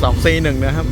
2 C1 นะครับ